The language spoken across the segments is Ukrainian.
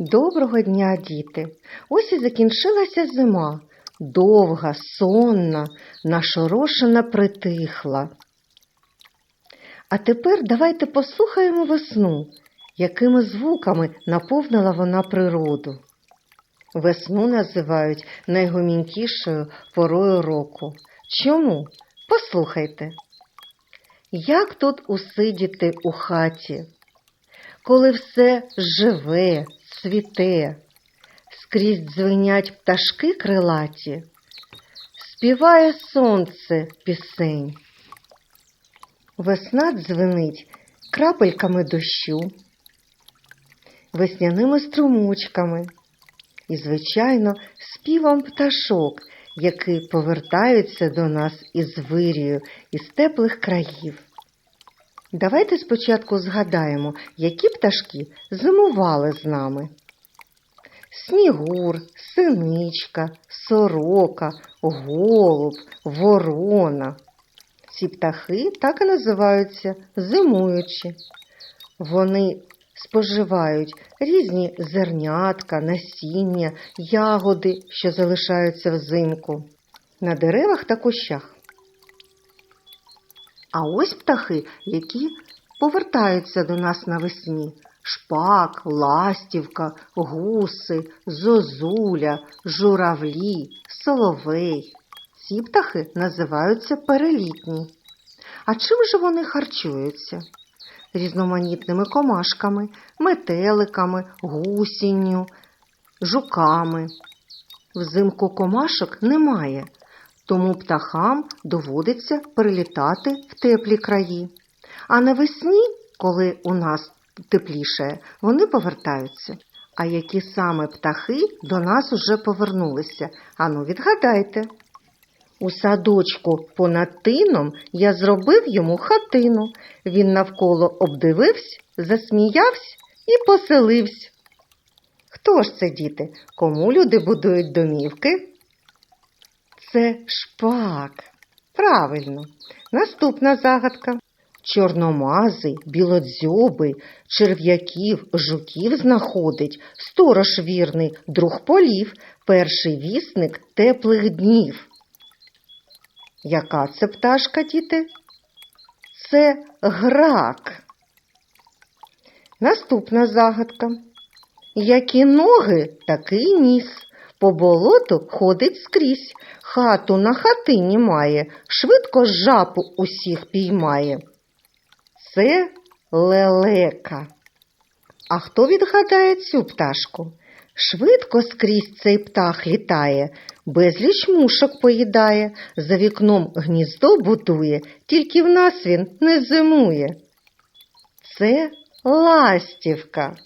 Доброго дня, діти! Ось і закінчилася зима. Довга, сонна, нашорошена притихла. А тепер давайте послухаємо весну, якими звуками наповнила вона природу. Весну називають найгомінкішою порою року. Чому? Послухайте. Як тут усидіти у хаті, коли все живе, цвіте, скрізь дзвенять пташки крилаті, співає сонце пісень. Весна дзвенить крапельками дощу, весняними струмочками і, звичайно, співом пташок, які повертаються до нас із вирію, із теплих країв. Давайте спочатку згадаємо, які пташки зимували з нами. Снігур, синичка, сорока, голуб, ворона. Ці птахи так і називаються зимуючі. Вони споживають різні зернятка, насіння, ягоди, що залишаються взимку, на деревах та кущах. А ось птахи, які повертаються до нас навесні. Шпак, ластівка, гуси, зозуля, журавлі, соловей. Ці птахи називаються перелітні. А чим же вони харчуються? Різноманітними комашками, метеликами, гусінню, жуками. Взимку комашок немає, тому птахам доводиться перелітати в теплі краї. А навесні, коли у нас тепліше, вони повертаються. А які саме птахи до нас уже повернулися? Ану, відгадайте. У садочку понад тином я зробив йому хатину. Він навколо обдивився, засміявся і поселився. Хто ж це, діти? Кому люди будують домівки? Це шпак. Правильно. Наступна загадка. Чорномазий, білодзьобий, черв'яків, жуків знаходить, сторож вірний, друг полів, перший вісник теплих днів. Яка це пташка, діти? Це грак. Наступна загадка. Які ноги, такий ніс. По болоту ходить скрізь, хату на хатині має, швидко жапу усіх піймає. Це лелека. А хто відгадає цю пташку? Швидко скрізь цей птах літає, безліч мушок поїдає, за вікном гніздо будує, тільки в нас він не зимує. Це ластівка.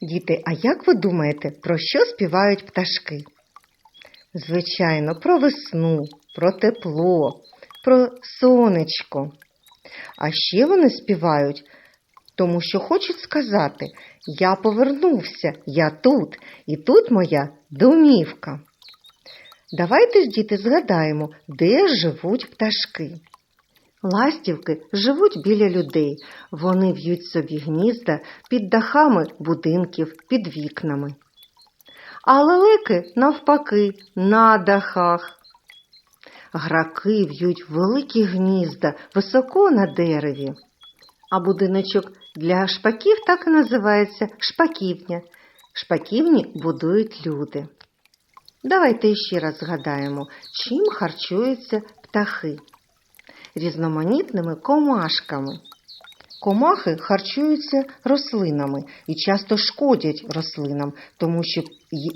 Діти, а як ви думаєте, про що співають пташки? Звичайно, про весну, про тепло, про сонечко. А ще вони співають, тому що хочуть сказати Я повернувся, я тут, і тут моя домівка. Давайте ж, діти, згадаємо, де живуть пташки. Ластівки живуть біля людей, вони в'ють собі гнізда під дахами будинків, під вікнами. А лелеки, навпаки, на дахах. Граки в'ють великі гнізда високо на дереві. А будиночок для шпаків так і називається шпаківня. Шпаківні будують люди. Давайте ще раз згадаємо, чим харчуються птахи. Різноманітними комашками. Комахи харчуються рослинами і часто шкодять рослинам, тому що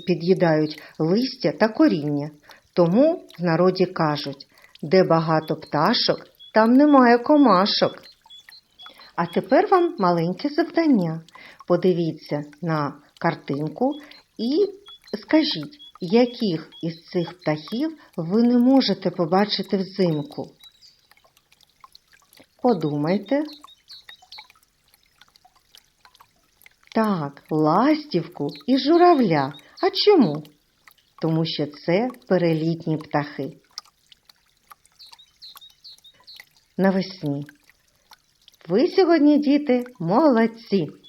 під'їдають листя та коріння. Тому в народі кажуть, де багато пташок, там немає комашок. А тепер вам маленьке завдання. Подивіться на картинку і скажіть, яких із цих птахів ви не можете побачити взимку. Подумайте. Так, ластівку і журавля. А чому? Тому що це перелітні птахи. Навесні. Ви сьогодні, діти, молодці!